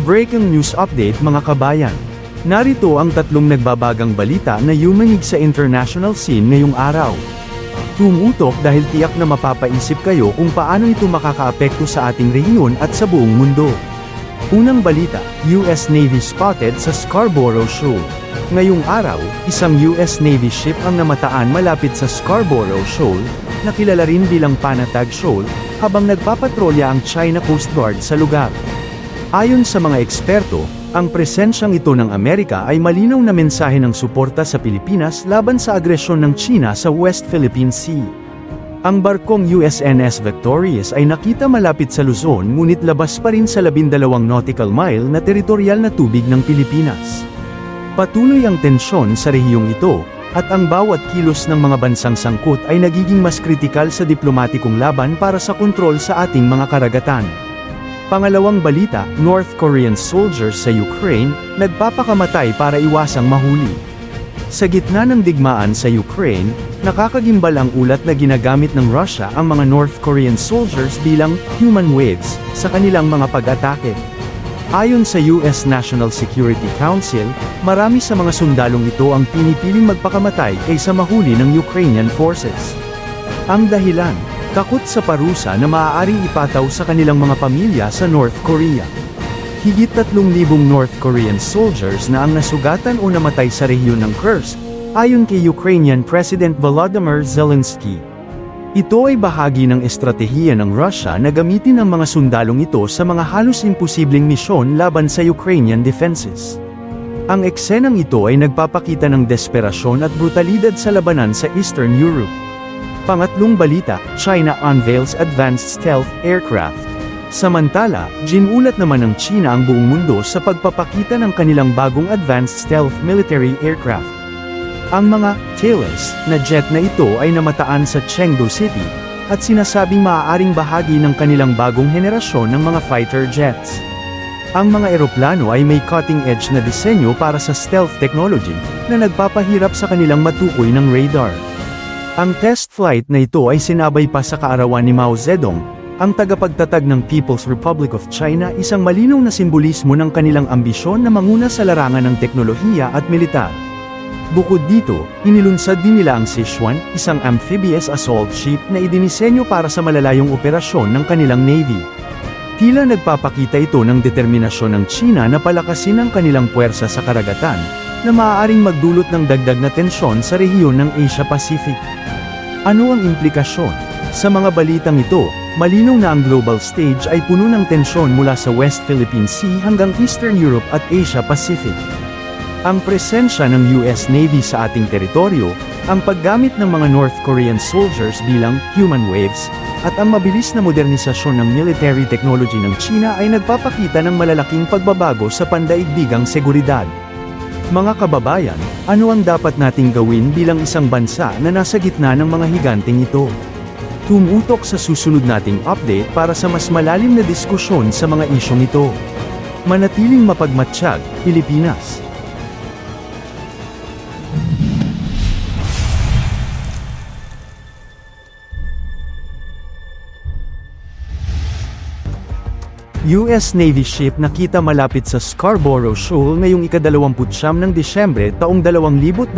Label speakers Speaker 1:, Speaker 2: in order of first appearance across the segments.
Speaker 1: Breaking news update mga kabayan. Narito ang tatlong nagbabagang balita na yumanig sa international scene ngayong araw. Tumutok dahil tiyak na mapapaisip kayo kung paano ito makakaapekto sa ating rehiyon at sa buong mundo. Unang balita, US Navy spotted sa Scarborough Shoal. Ngayong araw, isang US Navy ship ang namataan malapit sa Scarborough Shoal, na kilala rin bilang Panatag Shoal, habang nagpapatrolya ang China Coast Guard sa lugar. Ayon sa mga eksperto, ang presensyang ito ng Amerika ay malinaw na mensahe ng suporta sa Pilipinas laban sa agresyon ng China sa West Philippine Sea. Ang barkong USNS Victorious ay nakita malapit sa Luzon ngunit labas pa rin sa 12 nautical mile na teritorial na tubig ng Pilipinas. Patuloy ang tensyon sa rehiyong ito, at ang bawat kilos ng mga bansang sangkot ay nagiging mas kritikal sa diplomatikong laban para sa kontrol sa ating mga karagatan. Pangalawang balita, North Korean soldiers sa Ukraine, nagpapakamatay para iwasang mahuli. Sa gitna ng digmaan sa Ukraine, nakakagimbal ang ulat na ginagamit ng Russia ang mga North Korean soldiers bilang human waves sa kanilang mga pag-atake. Ayon sa US National Security Council, marami sa mga sundalong ito ang pinipiling magpakamatay kaysa mahuli ng Ukrainian forces. Ang dahilan, takot sa parusa na maaaring ipataw sa kanilang mga pamilya sa North Korea. Higit 3,000 North Korean soldiers na ang nasugatan o namatay sa rehiyon ng Kursk, ayon kay Ukrainian President Volodymyr Zelensky. Ito ay bahagi ng estratehiya ng Russia na gamitin ang mga sundalong ito sa mga halos imposibleng misyon laban sa Ukrainian defenses. Ang eksenang ito ay nagpapakita ng desperasyon at brutalidad sa labanan sa Eastern Europe. Pangatlong balita, China unveils advanced stealth aircraft. Samantala, ginulat naman ng China ang buong mundo sa pagpapakita ng kanilang bagong advanced stealth military aircraft. Ang mga tailless na jet na ito ay namataan sa Chengdu City, at sinasabing maaaring bahagi ng kanilang bagong henerasyon ng mga fighter jets. Ang mga eroplano ay may cutting-edge na disenyo para sa stealth technology, na nagpapahirap sa kanilang matukoy ng radar. Ang test flight na ito ay sinabay pa sa kaarawan ni Mao Zedong, ang tagapagtatag ng People's Republic of China isang malinaw na simbolismo ng kanilang ambisyon na manguna sa larangan ng teknolohiya at militar. Bukod dito, inilunsad din nila ang Sichuan, isang amphibious assault ship na idinisenyo para sa malalayong operasyon ng kanilang navy. Tila nagpapakita ito ng determinasyon ng China na palakasin ang kanilang puwersa sa karagatan, na maaaring magdulot ng dagdag na tensyon sa rehiyon ng Asia-Pacific. Ano ang implikasyon? Sa mga balitang ito, malinaw na ang global stage ay puno ng tensyon mula sa West Philippine Sea hanggang Eastern Europe at Asia-Pacific. Ang presensya ng US Navy sa ating teritoryo, ang paggamit ng mga North Korean soldiers bilang human waves, at ang mabilis na modernisasyon ng military technology ng China ay nagpapakita ng malalaking pagbabago sa pandaigdigang seguridad. Mga kababayan, ano ang dapat nating gawin bilang isang bansa na nasa gitna ng mga higanteng ito? Tumutok sa susunod nating update para sa mas malalim na diskusyon sa mga isyong ito. Manatiling mapagmatsyag, Pilipinas. US Navy ship nakita malapit sa Scarborough Shoal ngayong ikadalawamputsyam ng Disyembre taong 2024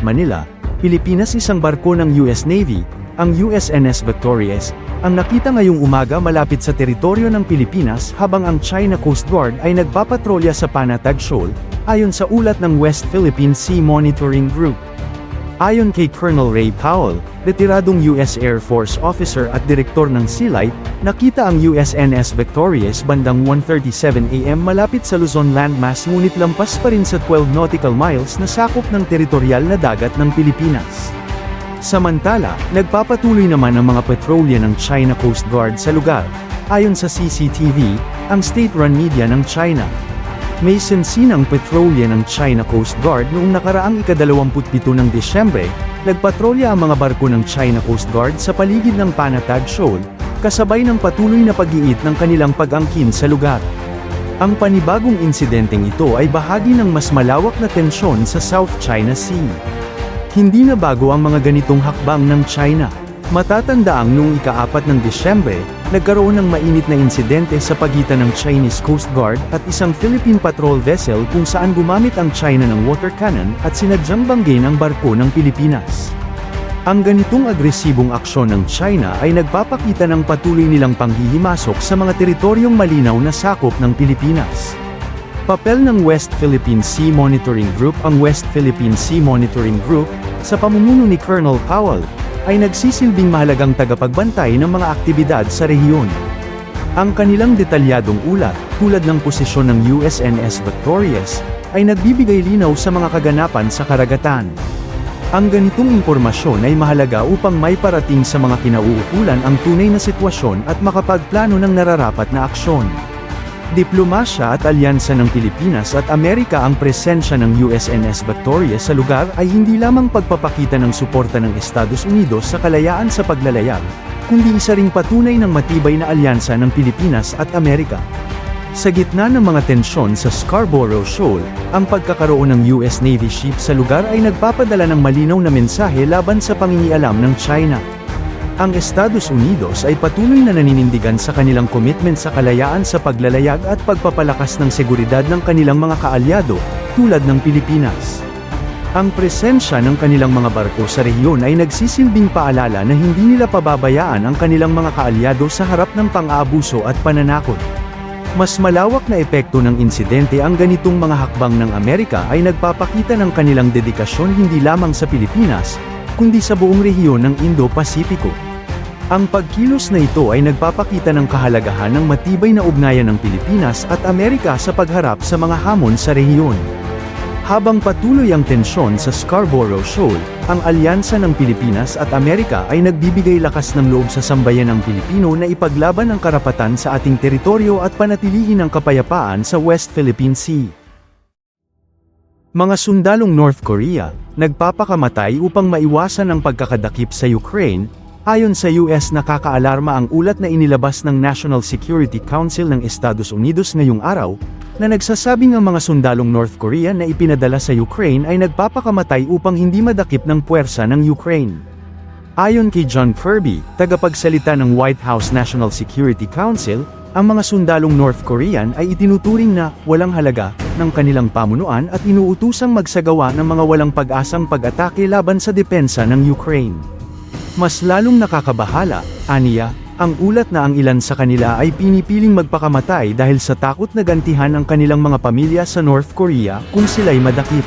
Speaker 1: Manila, Pilipinas isang barko ng US Navy, ang USNS Victorious, ang nakita ngayong umaga malapit sa teritoryo ng Pilipinas habang ang China Coast Guard ay nagpapatrolya sa Panatag Shoal, ayon sa ulat ng West Philippine Sea Monitoring Group. Ayon kay Colonel Ray Powell, retiradong US Air Force officer at direktor ng SEALIGHT, nakita ang USNS Victorious bandang 1.37 AM malapit sa Luzon landmass ngunit lampas pa rin sa 12 nautical miles na sakop ng teritorial na dagat ng Pilipinas. Samantala, nagpapatuloy naman ang mga patrolya ng China Coast Guard sa lugar. Ayon sa CCTV, ang state-run media ng China, may sensinang petrolya ng China Coast Guard noong nakaraang ikadalawamputpito ng Disyembre, nagpatrolya ang mga barko ng China Coast Guard sa paligid ng Panatag Shoal, kasabay ng patuloy na pag-iit ng kanilang pag-angkin sa lugar. Ang panibagong insidenteng ito ay bahagi ng mas malawak na tensyon sa South China Sea. Hindi na bago ang mga ganitong hakbang ng China. Matatandaang noong ika-4 ng Disyembre, nagkaroon ng mainit na insidente sa pagitan ng Chinese Coast Guard at isang Philippine patrol vessel kung saan gumamit ang China ng water cannon at sinadyang banggin ang barko ng Pilipinas. Ang ganitong agresibong aksyon ng China ay nagpapakita ng patuloy nilang panghihimasok sa mga teritoryong malinaw na sakop ng Pilipinas. Papel ng West Philippine Sea Monitoring Group Ang West Philippine Sea Monitoring Group, sa pamumuno ni Colonel Powell, ay nagsisilbing mahalagang tagapagbantay ng mga aktibidad sa rehiyon. Ang kanilang detalyadong ulat, tulad ng posisyon ng USNS Victorious, ay nagbibigay linaw sa mga kaganapan sa karagatan. Ang ganitong impormasyon ay mahalaga upang may parating sa mga kinauukulan ang tunay na sitwasyon at makapagplano ng nararapat na aksyon. Diplomasya at alyansa ng Pilipinas at Amerika ang presensya ng USNS Victoria sa lugar ay hindi lamang pagpapakita ng suporta ng Estados Unidos sa kalayaan sa paglalayag, kundi isa ring patunay ng matibay na alyansa ng Pilipinas at Amerika. Sa gitna ng mga tensyon sa Scarborough Shoal, ang pagkakaroon ng US Navy ship sa lugar ay nagpapadala ng malinaw na mensahe laban sa pangingialam ng China. Ang Estados Unidos ay patuloy na naninindigan sa kanilang commitment sa kalayaan sa paglalayag at pagpapalakas ng seguridad ng kanilang mga kaalyado, tulad ng Pilipinas. Ang presensya ng kanilang mga barko sa rehiyon ay nagsisilbing paalala na hindi nila pababayaan ang kanilang mga kaalyado sa harap ng pang-aabuso at pananakot. Mas malawak na epekto ng insidente ang ganitong mga hakbang ng Amerika ay nagpapakita ng kanilang dedikasyon hindi lamang sa Pilipinas, kundi sa buong rehiyon ng Indo-Pasipiko. Ang pagkilos na ito ay nagpapakita ng kahalagahan ng matibay na ugnayan ng Pilipinas at Amerika sa pagharap sa mga hamon sa rehiyon. Habang patuloy ang tensyon sa Scarborough Shoal, ang alyansa ng Pilipinas at Amerika ay nagbibigay lakas ng loob sa sambayanang Pilipino na ipaglaban ang karapatan sa ating teritoryo at panatilihin ang kapayapaan sa West Philippine Sea. Mga sundalong North Korea, nagpapakamatay upang maiwasan ang pagkakadakip sa Ukraine, ayon sa US nakakaalarma ang ulat na inilabas ng National Security Council ng Estados Unidos ngayong araw, na nagsasabing ang mga sundalong North Korea na ipinadala sa Ukraine ay nagpapakamatay upang hindi madakip ng puwersa ng Ukraine. Ayon kay John Kirby, tagapagsalita ng White House National Security Council, ang mga sundalong North Korean ay itinuturing na walang halaga ng kanilang pamunuan at inuutusang magsagawa ng mga walang pag-asang pag-atake laban sa depensa ng Ukraine. Mas lalong nakakabahala, aniya, ang ulat na ang ilan sa kanila ay pinipiling magpakamatay dahil sa takot na gantihan ang kanilang mga pamilya sa North Korea kung sila'y madakip.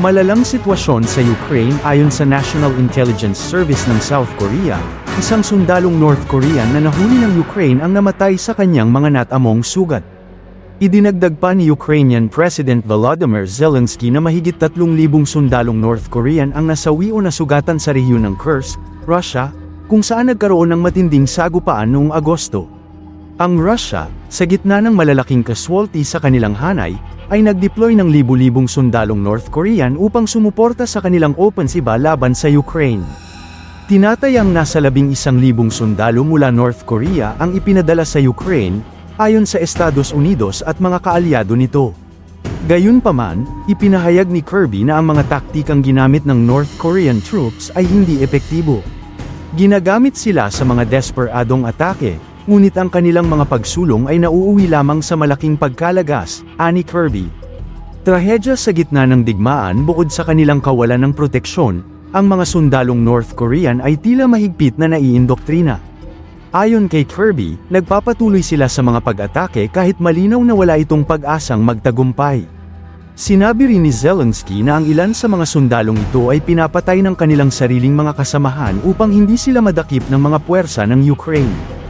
Speaker 1: Malalang sitwasyon sa Ukraine ayon sa National Intelligence Service ng South Korea, isang sundalong North Korean na nahuli ng Ukraine ang namatay sa kanyang mga natamong sugat. Idinagdag pa ni Ukrainian President Volodymyr Zelensky na mahigit 3,000 sundalong North Korean ang nasawi o nasugatan sa rehiyon ng Kursk, Russia, kung saan nagkaroon ng matinding sagupaan noong Agosto. Ang Russia, sa gitna ng malalaking casualty sa kanilang hanay, ay nag-deploy ng libu-libong sundalong North Korean upang sumuporta sa kanilang opensiba laban sa Ukraine. Tinatayang nasa labing isang libong sundalo mula North Korea ang ipinadala sa Ukraine, ayon sa Estados Unidos at mga kaalyado nito. Gayunpaman, ipinahayag ni Kirby na ang mga taktikang ginamit ng North Korean troops ay hindi epektibo. Ginagamit sila sa mga desperadong atake, ngunit ang kanilang mga pagsulong ay nauuwi lamang sa malaking pagkalagas, ani Kirby. Trahedya sa gitna ng digmaan bukod sa kanilang kawalan ng proteksyon, ang mga sundalong North Korean ay tila mahigpit na naiindoktrina. Ayon kay Kirby, nagpapatuloy sila sa mga pag-atake kahit malinaw na wala itong pag-asang magtagumpay. Sinabi rin ni Zelensky na ang ilan sa mga sundalong ito ay pinapatay ng kanilang sariling mga kasamahan upang hindi sila madakip ng mga puwersa ng Ukraine.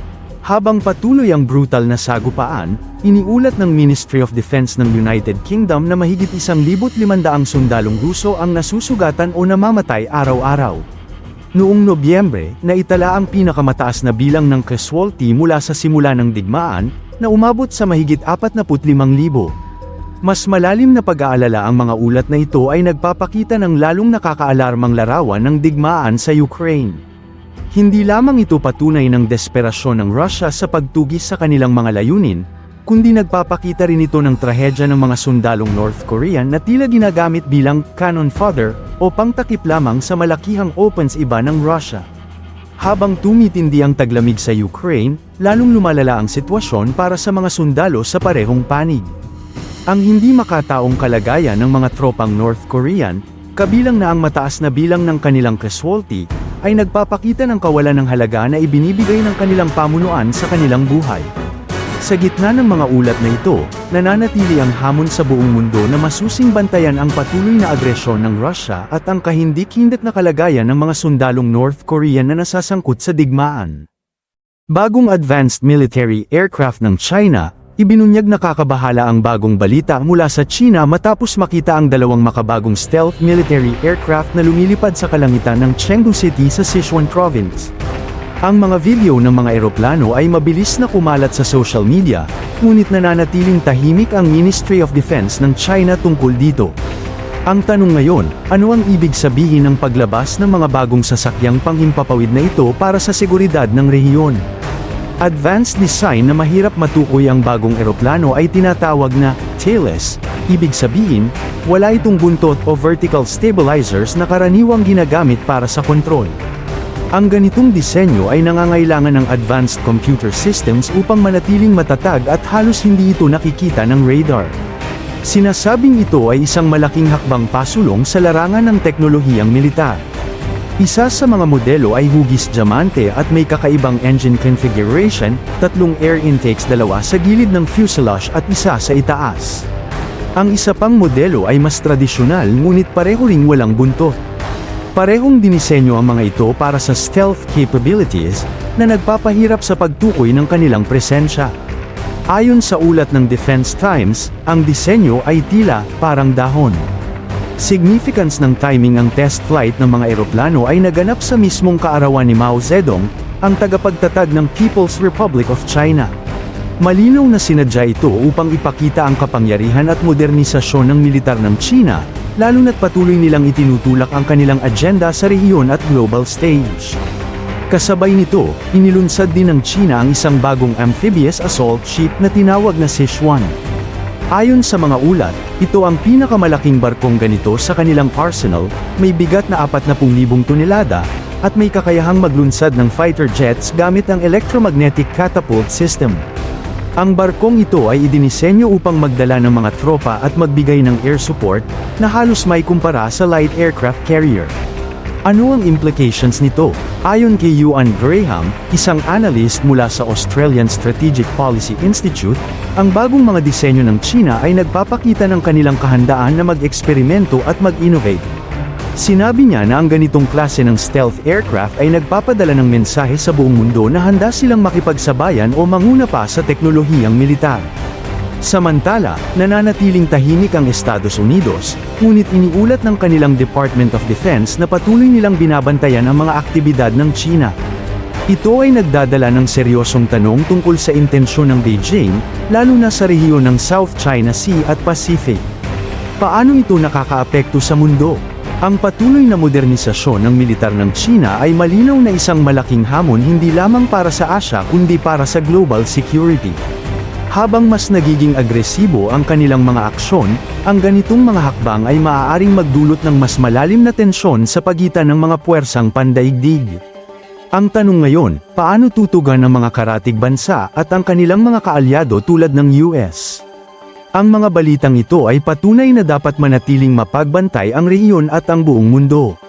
Speaker 1: Habang patuloy ang brutal na sagupaan, iniulat ng Ministry of Defense ng United Kingdom na mahigit 1,500 sundalong Ruso ang nasusugatan o namamatay araw-araw. Noong Nobyembre, naitala ang pinakamataas na bilang ng casualty mula sa simula ng digmaan, na umabot sa mahigit 45,000. Mas malalim na pag-aalala ang mga ulat na ito ay nagpapakita ng lalong nakakaalarmang larawan ng digmaan sa Ukraine. Hindi lamang ito patunay ng desperasyon ng Russia sa pagtugis sa kanilang mga layunin, kundi nagpapakita rin ito ng trahedya ng mga sundalong North Korean na tila ginagamit bilang cannon fodder o pangtakip lamang sa malakihang opens iba ng Russia. Habang tumitindi ang taglamig sa Ukraine, lalong lumalala ang sitwasyon para sa mga sundalo sa parehong panig. Ang hindi makataong kalagayan ng mga tropang North Korean, kabilang na ang mataas na bilang ng kanilang casualty, ay nagpapakita ng kawalan ng halaga na ibinibigay ng kanilang pamunuan sa kanilang buhay. Sa gitna ng mga ulat na ito, nananatili ang hamon sa buong mundo na masusing bantayan ang patuloy na agresyon ng Russia at ang kahindik-hindik na kalagayan ng mga sundalong North Korean na nasasangkut sa digmaan. Bagong advanced military aircraft ng China, ibinunyag na kakabahala ang bagong balita mula sa China matapos makita ang dalawang makabagong stealth military aircraft na lumilipad sa kalangitan ng Chengdu City sa Sichuan Province. Ang mga video ng mga eroplano ay mabilis na kumalat sa social media, ngunit nananatiling tahimik ang Ministry of Defense ng China tungkol dito. Ang tanong ngayon, ano ang ibig sabihin ng paglabas ng mga bagong sasakyang panghimpapawid na ito para sa seguridad ng rehiyon? Advanced design na mahirap matukoy ang bagong eroplano ay tinatawag na tailless, ibig sabihin, wala itong buntot o vertical stabilizers na karaniwang ginagamit para sa kontrol. Ang ganitong disenyo ay nangangailangan ng advanced computer systems upang manatiling matatag at halos hindi ito nakikita ng radar. Sinasabing ito ay isang malaking hakbang pasulong sa larangan ng teknolohiyang militar. Isa sa mga modelo ay hugis diamante at may kakaibang engine configuration, tatlong air intakes dalawa sa gilid ng fuselage at isa sa itaas. Ang isa pang modelo ay mas tradisyonal ngunit pareho ring walang buntot. Parehong dinisenyo ang mga ito para sa stealth capabilities, na nagpapahirap sa pagtukoy ng kanilang presensya. Ayon sa ulat ng Defense Times, ang disenyo ay tila parang dahon. Significance ng timing ang test flight ng mga eroplano ay naganap sa mismong kaarawan ni Mao Zedong, ang tagapagtatag ng People's Republic of China. Malinaw na sinadya ito upang ipakita ang kapangyarihan at modernisasyon ng militar ng China, lalo na't patuloy nilang itinutulak ang kanilang agenda sa rehiyon at global stage. Kasabay nito, inilunsad din ng China ang isang bagong amphibious assault ship na tinawag na Sichuan. Ayon sa mga ulat, ito ang pinakamalaking barkong ganito sa kanilang arsenal, may bigat na 40,000 tonelada, at may kakayahang maglunsad ng fighter jets gamit ang electromagnetic catapult system. Ang barkong ito ay idinisenyo upang magdala ng mga tropa at magbigay ng air support, na halos may kumpara sa light aircraft carrier. Ano ang implications nito? Ayon kay Yuan Graham, isang analyst mula sa Australian Strategic Policy Institute, ang bagong mga disenyo ng China ay nagpapakita ng kanilang kahandaan na mag-eksperimento at mag-innovate. Sinabi niya na ang ganitong klase ng stealth aircraft ay nagpapadala ng mensahe sa buong mundo na handa silang makipagsabayan o manguna pa sa teknolohiyang militar. Samantala, nananatiling tahimik ang Estados Unidos, ngunit iniulat ng kanilang Department of Defense na patuloy nilang binabantayan ang mga aktibidad ng China. Ito ay nagdadala ng seryosong tanong tungkol sa intensyon ng Beijing, lalo na sa rehiyon ng South China Sea at Pacific. Paano ito nakakaapekto sa mundo? Ang patuloy na modernisasyon ng militar ng China ay malinaw na isang malaking hamon hindi lamang para sa Asia kundi para sa global security. Habang mas nagiging agresibo ang kanilang mga aksyon, ang ganitong mga hakbang ay maaaring magdulot ng mas malalim na tensyon sa pagitan ng mga puwersang pandaigdig. Ang tanong ngayon, paano tutugan ng mga karatig bansa at ang kanilang mga kaalyado tulad ng US? Ang mga balitang ito ay patunay na dapat manatiling mapagbantay ang rehiyon at ang buong mundo.